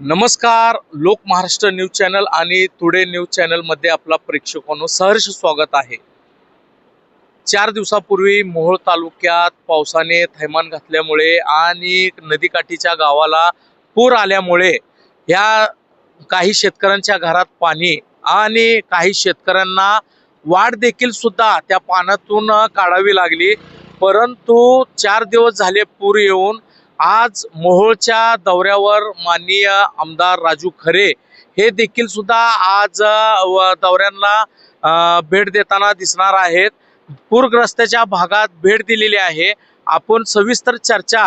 नमस्कार लोक Maharashtra news channel आणि टुडे न्यूज चॅनलमध्ये आपला प्रेक्षकांनो सहर्ष स्वागत आहे. चार दिवसापूर्वी मोहोळ तालुक्यात पावसाने थैमान घातल्यामुळे आणि नदीकाठीच्या गावाला पूर आल्यामुळे ह्या काही शेतकऱ्यांच्या घरात पाणी आणि काही शेतकऱ्यांना वाढ देखील सुद्धा त्या पाण्यातून काढावी लागली. परंतु चार दिवस झाले पूर येऊन आज मोहोळच्या दौऱ्यावर माननीय आमदार राजू खरे हे देखील सुद्धा आज व दौऱ्यांना भेट देताना दिसणार आहेत. पूरग्रस्ताच्या भागात भेट दिलेली आहे. आपण सविस्तर चर्चा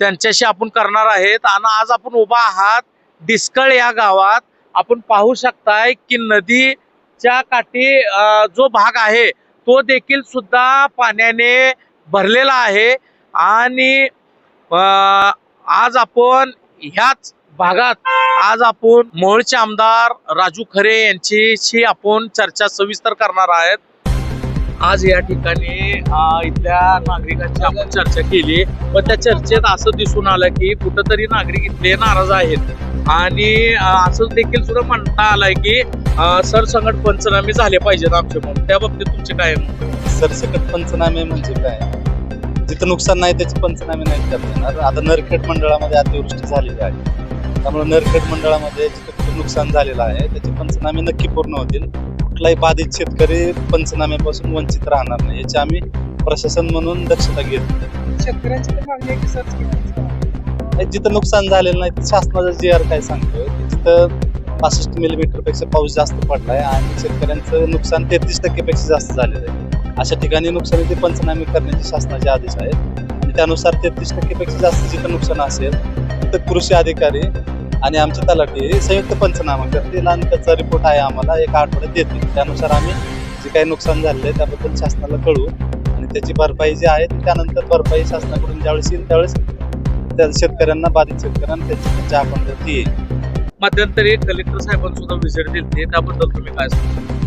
त्यांच्याशी आपण करणार आहेत. आणि आज आपण उभा आहात डिस्कळ या गावात. आपण पाहू शकताय की नदीच्या काठी जो भाग आहे तो देखील सुद्धा पाण्याने भरलेला आहे. आणि आज आपण ह्याच भागात आज आपण मोहोळचे आमदार राजू खरे यांच्याशी आपण चर्चा सविस्तर करणार आहेत. आज या ठिकाणी अ, इथल्या नागरिकांची आपण चर्चा केली. पण त्या चर्चेत असं दिसून आलं की कुठंतरी नागरिक इथले नाराज आहेत. आणि अ, असं देखील सुद्धा म्हणता आलंय की अ, सरसंकट पंचनामे झाले पाहिजेत आमचे म्हणून. त्या बाबतीत तुमचे काय मत? सरसकट पंचनामे म्हणजे काय? जिथं नुकसान नाही त्याचे पंचनामे नाही करता येणार. आता नरखेड मंडळामध्ये अतिवृष्टी झालेली आहे. त्यामुळे नरखेड मंडळामध्ये जिथं कुठं नुकसान झालेलं आहे त्याचे पंचनामे नक्की पूर्ण होतील. कुठलाही बाधित शेतकरी पंचनाम्यापासून वंचित राहणार नाही याची आम्ही प्रशासन म्हणून दक्षता घेतो शेतकऱ्यांची जिथं नुकसान झालेलं नाही शासनाचा जी आर काय सांगतोय जिथं पासष्ट मिलीमीटरपेक्षा पाऊस जास्त पडलाय आणि शेतकऱ्यांचं नुकसान तेहतीस टक्केपेक्षा जास्त झालेलं आहे. अशा ठिकाणी नुकसानीचे पंचनामे करण्याचे शासनाचे आदेश आहेत. आणि त्यानुसार तेहतीस टक्केपेक्षा जास्त जिथं नुकसान असेल तिथं कृषी अधिकारी आणि आमचे तलाठी हे संयुक्त पंचनामा करतील आणि त्याचा रिपोर्ट आहे आम्हाला एका आठवड्यात देतील. त्यानुसार आम्ही जे काही नुकसान झालेलं आहे त्याबद्दल शासनाला कळू आणि त्याची भरपाई जी आहे त्यानंतर भरपाई शासनाकडून ज्यावेळेस येईल त्यावेळेस त्या शेतकऱ्यांना बाधित शेतकऱ्यांना त्यांची त्यांच्या अकाउंटवरती येईल. मध्यंतरी कलेक्टर साहेबांसुद्धा व्हिजिट दिली त्याबद्दल तुम्ही काय सांगता?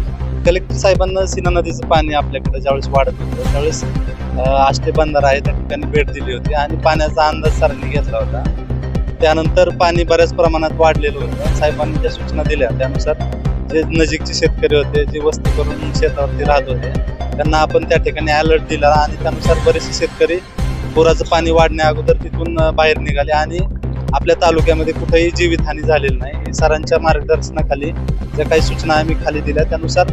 कलेक्टर साहेबांना सिना नदीचं पाणी आपल्याकडे ज्यावेळेस वाढत होतं त्यावेळेस आष्टे बंधार आहे त्या ठिकाणी भेट दिली होती आणि पाण्याचा अंदाज सरांनी घेतला होता. त्यानंतर पाणी बऱ्याच प्रमाणात वाढलेलं होतं. साहेबांनी ज्या सूचना दिल्या त्यानुसार जे नजीकचे शेतकरी होते जे वस्ती करून शेतावरती राहत होते त्यांना आपण त्या ठिकाणी अलर्ट दिला आणि त्यानुसार बरेचसे शेतकरी पुराचं पाणी वाढण्या अगोदर तिथून बाहेर निघाले आणि आपल्या तालुक्यामध्ये कुठेही जीवितहानी झालेली नाही. सरांच्या मार्गदर्शनाखाली ज्या काही सूचना आम्ही खाली दिल्या त्यानुसार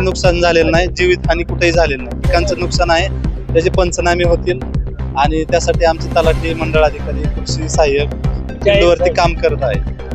कुठेही नुकसान झालेलं नाही जीवितहानी कुठेही झालेलं नाही. पिकांचं नुकसान आहे त्याचे पंचनामे होतील आणि त्यासाठी आमचे तलाठी मंडळ अधिकारी कृषी सहाय्यक काम करत आहेत.